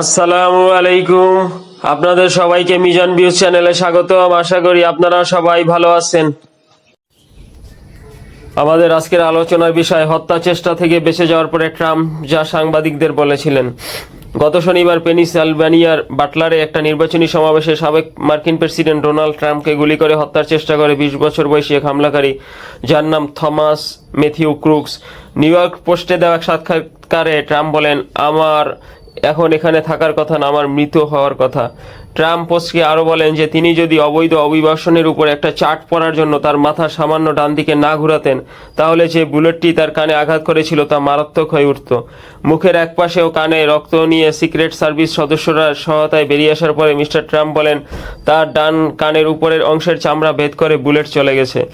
আসসালামু আলাইকুম। আপনাদের সবাইকে মিজান ভিউজ চ্যানেলে স্বাগতম। আশা করি আপনারা সবাই ভালো আছেন। আমাদের আজকের আলোচনার বিষয়, হত্যা চেষ্টা থেকে বেঁচে যাওয়ার পরে ট্রাম্প যা সাংবাদিকদের বলেছিলেন। গত শনিবার পেনিসিলভানিয়ার বাটলারে একটা নির্বাচনী সমাবেশে সাবেক মার্কিন প্রেসিডেন্ট ডোনাল্ড ট্রাম্পকে গুলি করে হত্যার চেষ্টা করে বিশ বছর বয়সী এক হামলাকারী, যার নাম Thomas Matthew Crooks New York পোস্টে দেওয়া এক সাক্ষাৎকারে ট্রাম্প বলেন, আমার এখন এখানে থাকার কথা না, আমার মৃত হওয়ার কথা। ট্রাম্প পোস্টকে আরও বলেন যে, তিনি যদি অবৈধ অভিবাসনের উপর একটা চার্ট পরার জন্য তার মাথা সামান্য ডান দিকে না ঘুরাতেন, তাহলে যে বুলেটটি তার কানে আঘাত করেছিল তা মারাত্মক হয়ে উঠত। মুখের একপাশে ও কানে রক্ত নিয়ে সিক্রেট সার্ভিস সদস্যরা সহায়তায় বেরিয়ে আসার পরে মিস্টার ট্রাম্প বলেন, তার ডান কানের উপরের অংশের চামড়া ভেদ করে বুলেট চলে গেছে।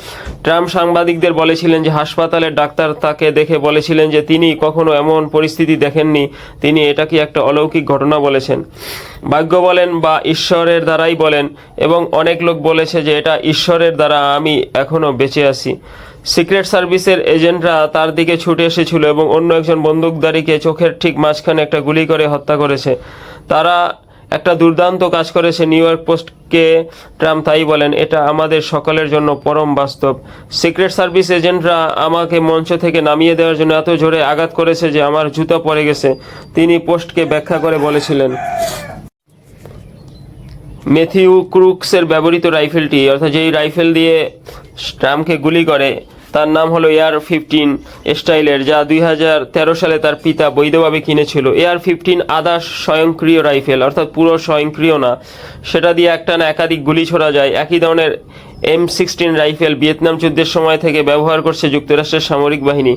ট্রাম্প সাংবাদিকদের বলেছিলেন যে, হাসপাতালের ডাক্তার তাকে দেখে বলেছিলেন যে, তিনি কখনো এমন পরিস্থিতি দেখেননি। তিনি এটা এটাকে একটা অলৌকিক ঘটনা বলেছেন। ভাগ্য বলেন বা ঈশ্বরের দ্বারাই বলেন এবং অনেক লোক বলেছে যে এটা ঈশ্বরের দ্বারা আমি এখনও বেঁচে আছি। সিক্রেট সার্ভিসের এজেন্টরা তার দিকে ছুটে এসেছিল এবং অন্য একজন বন্দুকধারীকে চোখের ঠিক মাঝখানে একটা গুলি করে হত্যা করেছে। তারা একটা দুর্দান্ত কাজ করেছে নিউ ইয়র্ক পোস্টকে ট্রাম্প তাই বলেন, এটা আমাদের সকলের জন্য পরম বাস্তব। সিক্রেট সার্ভিস এজেন্টরা আমাকে মঞ্চ থেকে নামিয়ে দেওয়ার জন্য এত জোরে আঘাত করেছে যে আমার জুতা পড়ে গেছে। তিনি পোস্টকে ব্যাখ্যা করে বলেছিলেন। মেথিউ ক্রুকসের ব্যবহৃত রাইফেলটি, অর্থাৎ যেই রাইফেল দিয়ে ট্রাম্পকে গুলি করে তার নাম হলো এয়ার ফিফটিন স্টাইলের যা দুই হাজার তেরো সালে তার পিতা বৈধভাবে কিনেছিল। এয়ার ফিফটিন আদা স্বয়ংক্রিয় রাইফেল, অর্থাৎ পুরো স্বয়ংক্রিয় না। সেটা দিয়ে একটা না একাধিক গুলি ছোড়া যায়। একই ধরনের এম সিক্সটিন রাইফেল ভিয়েতনাম যুদ্ধের সময় থেকে ব্যবহার করছে যুক্তরাষ্ট্রের সামরিক বাহিনী।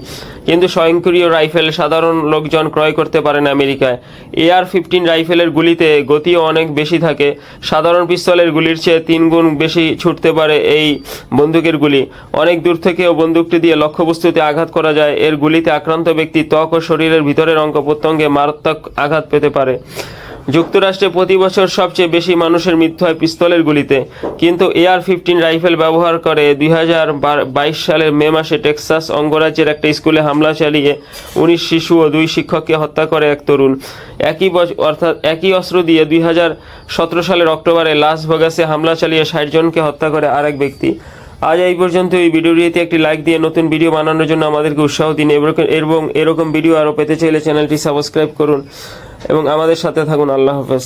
কিন্তু স্বয়ংক্রিয় রাইফেল সাধারণ লোকজন ক্রয় করতে পারেন আমেরিকায়। এআর ফিফটিন রাইফেলের গুলিতে গতিও অনেক বেশি থাকে। সাধারণ পিস্তলের গুলির চেয়ে তিন গুণ বেশি ছুটতে পারে এই বন্দুকের গুলি। অনেক দূর থেকেও বন্দুকটি দিয়ে লক্ষ্যবস্তুতে আঘাত করা যায়। এর গুলিতে আক্রান্ত ব্যক্তি ত্বক ও শরীরের ভিতরের অঙ্গ প্রত্যঙ্গে মারাত্মক আঘাত পেতে পারে। যুক্তরাষ্ট্রে প্রতি বছর সবচেয়ে বেশি মানুষের মৃত্যু হয় পিস্তলের গুলিতে। কিন্তু এআর ফিফটিন রাইফেল ব্যবহার করে দুই হাজার বাইশ সালের মে মাসে টেক্সাস অঙ্গরাজ্যের একটা স্কুলে হামলা চালিয়ে উনিশ শিশু ও দুই শিক্ষককে হত্যা করে এক তরুণ। একই অর্থাৎ একই অস্ত্র দিয়ে দুই হাজার সতেরো সালের অক্টোবরে লাস ভেগাসে হামলা চালিয়ে ষাট জনকে হত্যা করে আরেক ব্যক্তি। আজ এই পর্যন্ত এই ভিডিওটিতে একটি লাইক দিয়ে নতুন ভিডিও বানানোর জন্য আমাদেরকে উৎসাহ দিন। এবং এরকম ভিডিও আরও পেতে চাইলে চ্যানেলটি সাবস্ক্রাইব করুন। এবং আমাদের সাথে থাকুন আল্লাহ হাফেজ।